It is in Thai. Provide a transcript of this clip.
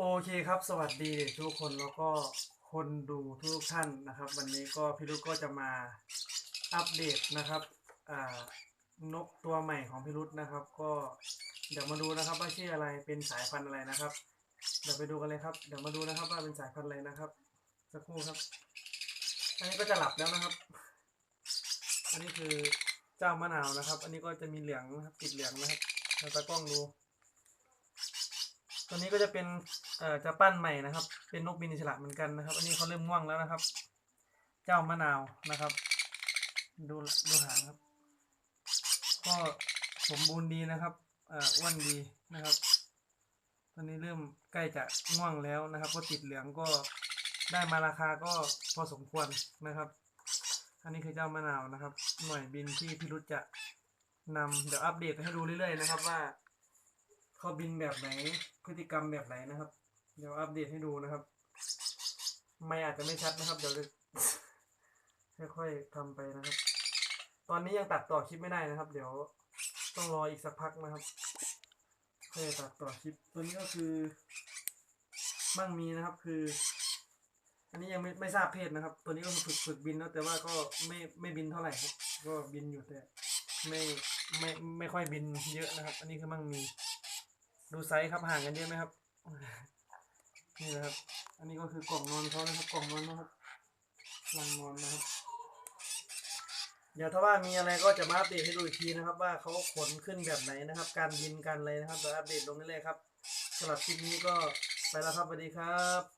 โอเคครับ สวัสดีทุกคนแล้วก็คนดูทุกท่านนะครับ วันนี้ก็พี่รุธก็จะมาอัปเดตนะครับนกตัวใหม่ของพี่รุธนะครับ ก็เดี๋ยวมาดูนะครับว่าชื่ออะไรเป็นสายพันธุ์อะไรนะครับ เดี๋ยวไปดูกันเลยครับ เดี๋ยวมาดูนะครับว่าเป็นสายพันธุ์อะไรนะครับสักครู่ครับ อันนี้ก็จะหลับแล้วนะครับ อันนี้คือเจ้ามะนาวนะครับ อันนี้ก็จะมีเหลืองนะครับติดเหลืองนะครับเราตากล้องดู ตัวนี้ก็จะเป็นเอ่อจะปั้นใหม่นะครับ เป็นนกบินอิสระเหมือนกันนะครับ อันนี้เขาเริ่มง่วงแล้วนะครับ เจ้ามะนาวนะครับ ดูดูหางครับ ก็สมบูรณ์ดีนะครับเอ่ออ้วนดีนะครับ ตอนนี้เริ่มใกล้จะง่วงแล้วนะครับ ก็ติดเหลืองก็ได้มาราคาก็พอสมควรนะครับ อันนี้คือเจ้ามะนาวนะครับ หน่วยบินที่พี่รุธจะนำเดี๋ยวอัปเดตให้ดูเรื่อยๆนะครับว่า เขาบินแบบไหน พฤติกรรมแบบไหนนะครับ เดี๋ยวอัปเดตให้ดูนะครับ ไม่อาจจะไม่ชัดนะครับ เดี๋ยวจะค่อยๆทำไปนะครับ ตอนนี้ยังตัดต่อคลิปไม่ได้นะครับ เดี๋ยวต้องรออีกสักพักนะครับค่อยตัดต่อคลิป ตัวนี้ก็คือมั่งมีนะครับคือ อันนี้ยังไม่ไม่ทราบเพศนะครับ ตัวนี้ก็คือฝึกฝึกบินนะแต่ว่าก็ไม่ไม่บินเท่าไหร่ครับ ก็บินอยู่แต่ไม่ไม่ไม่ค่อยบินเยอะนะครับ อันนี้คือมั่งมี ดูไซส์ครับห่างกันเยอะไหมครับ นี่นะครับ อันนี้ก็คือกล่องนอนเขานะครับกล่องนอนนะครับลังนอนนะครับ เดี๋ยวถ้าว่ามีอะไรก็จะมาอัปเดตให้ดูอีกทีนะครับ ว่าเขาขนขึ้นแบบไหนนะครับ การบินกันอะไรนะครับเดี๋ยวอัปเดตลงนี้เลยครับสำหรับคลิปนี้ก็ไปแล้วครับสวัสดีครับ